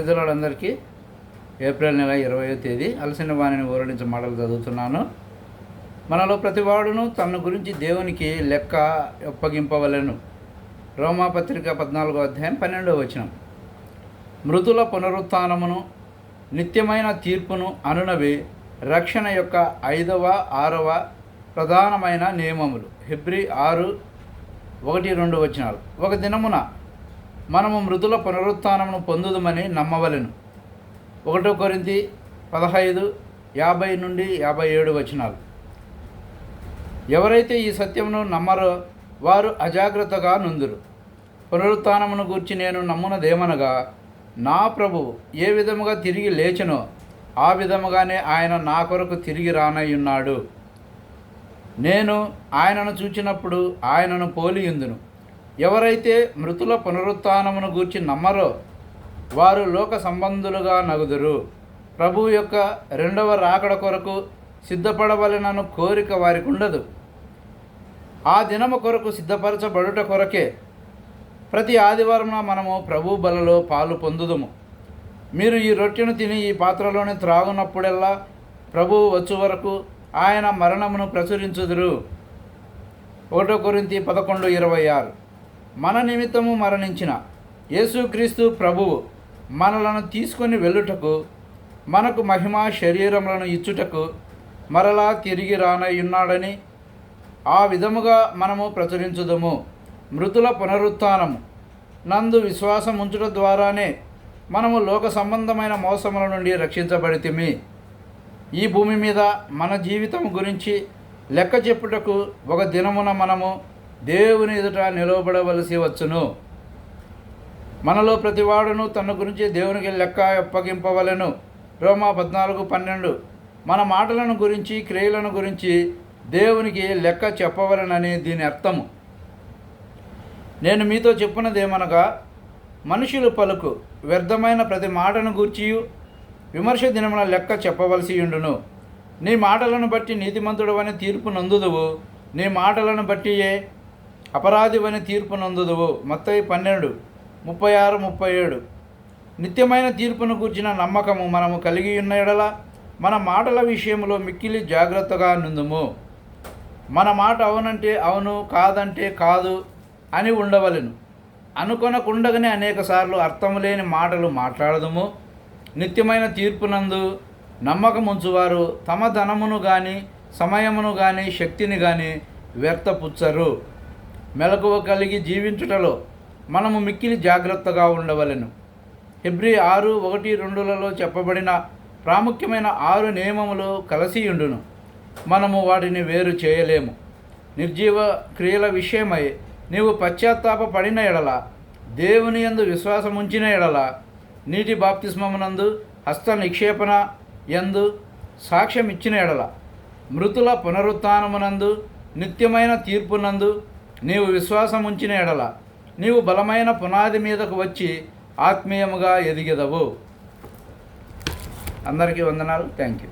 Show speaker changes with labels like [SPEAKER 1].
[SPEAKER 1] ప్రజలందరికీ ఏప్రిల్ నెల ఇరవయో తేదీ అలసిన వాణిని ఊరడించే మాటలు చదువుతున్నాను. మనలో ప్రతివాడును తన గురించి దేవునికి లెక్క ఒప్పగింపవలెను. రోమాపత్రిక పద్నాలుగో అధ్యాయం పన్నెండవ వచనం. మృతుల పునరుత్నమును నిత్యమైన తీర్పును అనునవి రక్షణ యొక్క ఐదవ ఆరవ ప్రధానమైన నియమములు. హెబ్రి ఆరు ఒకటి రెండు వచనాలు. ఒక దినమున మనము మృతుల పునరుత్నమును పొందుదమని నమ్మవలెను. ఒకటో కొరింది పదహైదు యాభై నుండి యాభై ఏడు వచనాలు. ఎవరైతే ఈ సత్యమును నమ్మరో వారు అజాగ్రత్తగా నుందురు. పునరుత్నమును గూర్చి నేను నమ్మునదేమనగా నా ప్రభువు ఏ విధముగా తిరిగి లేచనో ఆ విధముగానే ఆయన నా కొరకు తిరిగి రానయ్యున్నాడు. నేను ఆయనను చూచినప్పుడు ఆయనను పోలియుందును. ఎవరైతే మృతుల పునరుత్నమును గూర్చి నమ్మరో వారు లోక సంబంధులుగా నగుదురు. ప్రభువు యొక్క రెండవ రాకడ కొరకు సిద్ధపడవలెనను కోరిక వారికి ఉండదు ఆ దినము కొరకు సిద్ధపరచబడుట కొరకే ప్రతి ఆదివారం మనము ప్రభు బలలో పాలు పొందుదుము. మీరు ఈ రొట్టెను తిని ఈ పాత్రలోని త్రాగునప్పుడెల్లా ప్రభువు వచ్చు వరకు ఆయన మరణమును ప్రచురించుదురు. ఒకటో కొరింతి పదకొండు ఇరవై ఆరు. మన నిమిత్తము మరణించిన యేసుక్రీస్తు ప్రభువు మనలను తీసుకొని వెళ్ళుటకు మనకు మహిమా శరీరములను ఇచ్చుటకు మరలా తిరిగి రానయ్యున్నాడని ఆ విధముగా మనము ప్రచురించుదము. మృతుల పునరుత్నము. నందు విశ్వాసం ఉంచుట ద్వారానే మనము లోక సంబంధమైన మోసముల నుండి రక్షించబడితిమి. ఈ భూమి మీద మన జీవితం గురించి లెక్క చెప్పుటకు ఒక దినమున మనము దేవుని ఎదుట నిలవబడవలసి వచ్చును. మనలో ప్రతివాడును తన గురించి దేవునికి లెక్క అప్పగింపవలెను. రోమా పద్నాలుగు పన్నెండు. మన మాటలను గురించి క్రియలను గురించి దేవునికి లెక్క చెప్పవలనని దీని అర్థము. నేను మీతో చెప్పినదేమనగా మనుషులు పలుకు వ్యర్థమైన ప్రతి మాటను గూర్చియు విమర్శ దినమున లెక్క చెప్పవలసి ఉండును నీ మాటలను బట్టి నీతిమంతుడవని తీర్పు నందుదువు. నీ మాటలను బట్టియే అపరాధివని తీర్పు నందుదువు. మొత్తయి పన్నెండు ముప్పై ఆరు ముప్పై ఏడు. నిత్యమైన తీర్పును కూర్చిన నమ్మకము మనము కలిగి ఉన్న ఎడల మన మాటల విషయంలో మిక్కిలి జాగ్రత్తగా నుందుము. మన మాట అవునంటే అవును కాదంటే కాదు అని ఉండవలెను. అనుకొనకుండగానే అనేకసార్లు అర్థం లేని మాటలు మాట్లాడదుము. నిత్యమైన తీర్పునందు నమ్మకముంచువారు తమ ధనమును కానీ సమయమును కానీ శక్తిని కానీ వ్యర్థపుచ్చరు. మెలకువ కలిగి జీవించుటలో మనము మిక్కిలి జాగ్రత్తగా ఉండవలెను. హెబ్రి ఆరు ఒకటి రెండులలో చెప్పబడిన ప్రాముఖ్యమైన ఆరు నియమములు కలసియుండును. మనము వాటిని వేరు చేయలేము. నిర్జీవ క్రియల విషయమై నీవు పశ్చాత్తాప పడిన ఎడల దేవుని యందు విశ్వాసముంచిన ఎడల నీటి బాప్తిస్మమునందు హస్త నిక్షేపణ యందు సాక్ష్యం ఇచ్చిన ఎడల మృతుల పునరుత్నమునందు నిత్యమైన తీర్పునందు నీవు విశ్వాసం ఉంచిన ఎడల నీవు బలమైన పునాది మీదకు వచ్చి ఆత్మీయముగా ఎదిగెదవు. అందరికీ వందనాలు. Thank you